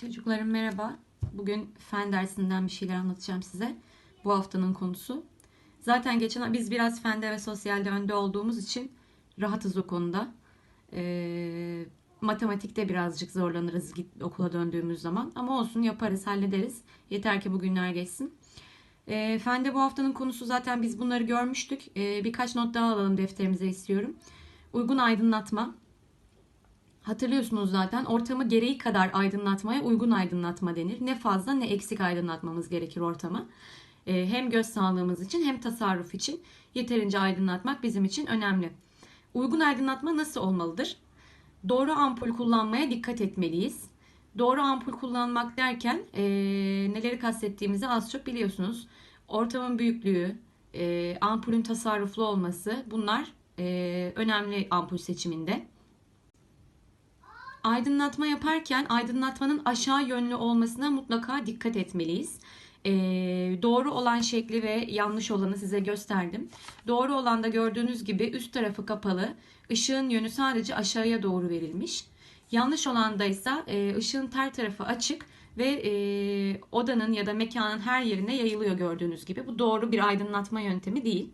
Çocuklarım merhaba. Bugün fen dersinden bir şeyler anlatacağım size. Bu haftanın konusu. Zaten geçen biz biraz fende ve sosyalde önde olduğumuz için rahatız o konuda. Ee, matematikte birazcık zorlanırız git, okula döndüğümüz zaman. Ama olsun yaparız, hallederiz. Yeter ki bugünler geçsin. Ee, fende bu haftanın konusu zaten biz bunları görmüştük. Ee, birkaç not daha alalım defterimize istiyorum. Uygun aydınlatma. Hatırlıyorsunuz zaten ortamı gereği kadar aydınlatmaya uygun aydınlatma denir. Ne fazla ne eksik aydınlatmamız gerekir ortamı. Ee, hem göz sağlığımız için hem tasarruf için yeterince aydınlatmak bizim için önemli. Uygun aydınlatma nasıl olmalıdır? Doğru ampul kullanmaya dikkat etmeliyiz. Doğru ampul kullanmak derken ee, neleri kastettiğimizi az çok biliyorsunuz. Ortamın büyüklüğü, ee, ampulün tasarruflu olması bunlar ee, önemli ampul seçiminde. Aydınlatma yaparken aydınlatmanın aşağı yönlü olmasına mutlaka dikkat etmeliyiz. Ee, doğru olan şekli ve yanlış olanı size gösterdim. Doğru olan da gördüğünüz gibi üst tarafı kapalı, ışığın yönü sadece aşağıya doğru verilmiş. Yanlış olan da ise e, ışığın ter tarafı açık ve e, odanın ya da mekanın her yerine yayılıyor gördüğünüz gibi. Bu doğru bir aydınlatma yöntemi değil.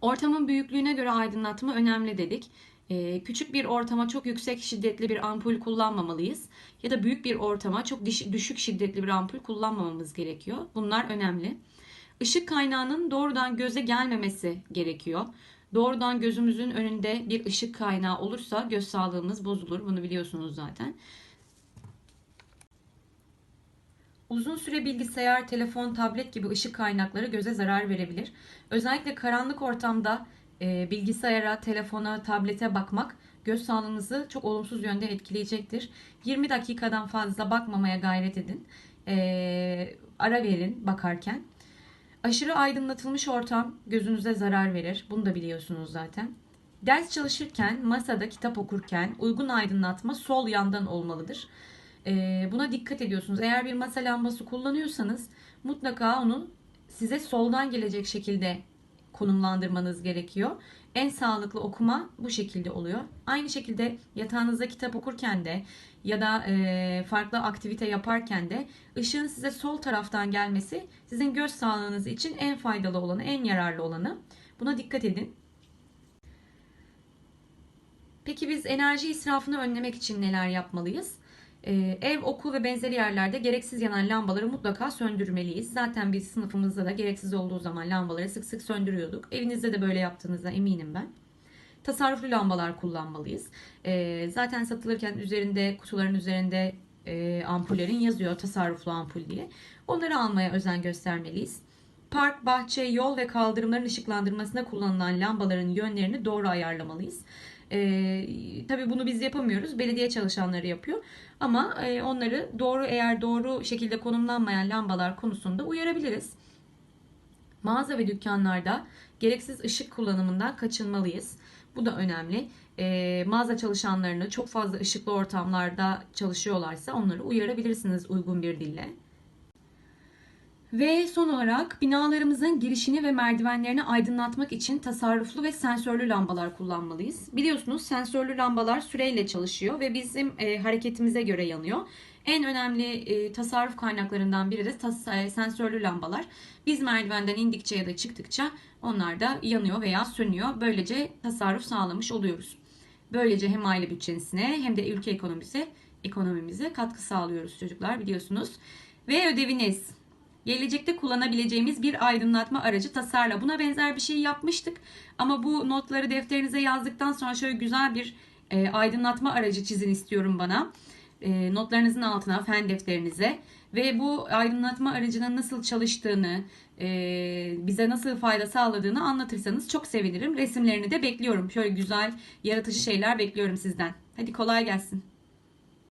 Ortamın büyüklüğüne göre aydınlatma önemli dedik. Ee, küçük bir ortama çok yüksek şiddetli bir ampul kullanmamalıyız. Ya da büyük bir ortama çok düşük şiddetli bir ampul kullanmamamız gerekiyor. Bunlar önemli. Işık kaynağının doğrudan göze gelmemesi gerekiyor. Doğrudan gözümüzün önünde bir ışık kaynağı olursa göz sağlığımız bozulur. Bunu biliyorsunuz zaten. Uzun süre bilgisayar, telefon, tablet gibi ışık kaynakları göze zarar verebilir. Özellikle karanlık ortamda e, bilgisayara, telefona, tablete bakmak göz sağlığınızı çok olumsuz yönde etkileyecektir. 20 dakikadan fazla bakmamaya gayret edin. E, ara verin bakarken. Aşırı aydınlatılmış ortam gözünüze zarar verir. Bunu da biliyorsunuz zaten. Ders çalışırken, masada kitap okurken uygun aydınlatma sol yandan olmalıdır. E, buna dikkat ediyorsunuz. Eğer bir masa lambası kullanıyorsanız mutlaka onu size soldan gelecek şekilde konumlandırmanız gerekiyor. En sağlıklı okuma bu şekilde oluyor. Aynı şekilde yatağınızda kitap okurken de ya da e, farklı aktivite yaparken de ışığın size sol taraftan gelmesi sizin göz sağlığınız için en faydalı olanı, en yararlı olanı. Buna dikkat edin. Peki biz enerji israfını önlemek için neler yapmalıyız? Ee, ev, okul ve benzeri yerlerde gereksiz yanan lambaları mutlaka söndürmeliyiz. Zaten biz sınıfımızda da gereksiz olduğu zaman lambaları sık sık söndürüyorduk. Evinizde de böyle yaptığınızda eminim ben. Tasarruflu lambalar kullanmalıyız. Ee, zaten satılırken üzerinde kutuların üzerinde e, ampullerin yazıyor tasarruflu ampul diye. Onları almaya özen göstermeliyiz. Park, bahçe, yol ve kaldırımların ışıklandırmasına kullanılan lambaların yönlerini doğru ayarlamalıyız. E, tabii bunu biz yapamıyoruz. Belediye çalışanları yapıyor. Ama e, onları doğru eğer doğru şekilde konumlanmayan lambalar konusunda uyarabiliriz. Mağaza ve dükkanlarda gereksiz ışık kullanımından kaçınmalıyız. Bu da önemli. E, mağaza çalışanlarını çok fazla ışıklı ortamlarda çalışıyorlarsa onları uyarabilirsiniz uygun bir dille. Ve son olarak binalarımızın girişini ve merdivenlerini aydınlatmak için tasarruflu ve sensörlü lambalar kullanmalıyız. Biliyorsunuz sensörlü lambalar süreyle çalışıyor ve bizim e, hareketimize göre yanıyor. En önemli e, tasarruf kaynaklarından biri de tas- e, sensörlü lambalar. Biz merdivenden indikçe ya da çıktıkça onlar da yanıyor veya sönüyor. Böylece tasarruf sağlamış oluyoruz. Böylece hem aile bütçesine hem de ülke ekonomisi ekonomimize katkı sağlıyoruz çocuklar biliyorsunuz. Ve ödeviniz gelecekte kullanabileceğimiz bir aydınlatma aracı tasarla. Buna benzer bir şey yapmıştık. Ama bu notları defterinize yazdıktan sonra şöyle güzel bir e, aydınlatma aracı çizin istiyorum bana. E, notlarınızın altına, fen defterinize. Ve bu aydınlatma aracının nasıl çalıştığını, e, bize nasıl fayda sağladığını anlatırsanız çok sevinirim. Resimlerini de bekliyorum. Şöyle güzel, yaratıcı şeyler bekliyorum sizden. Hadi kolay gelsin.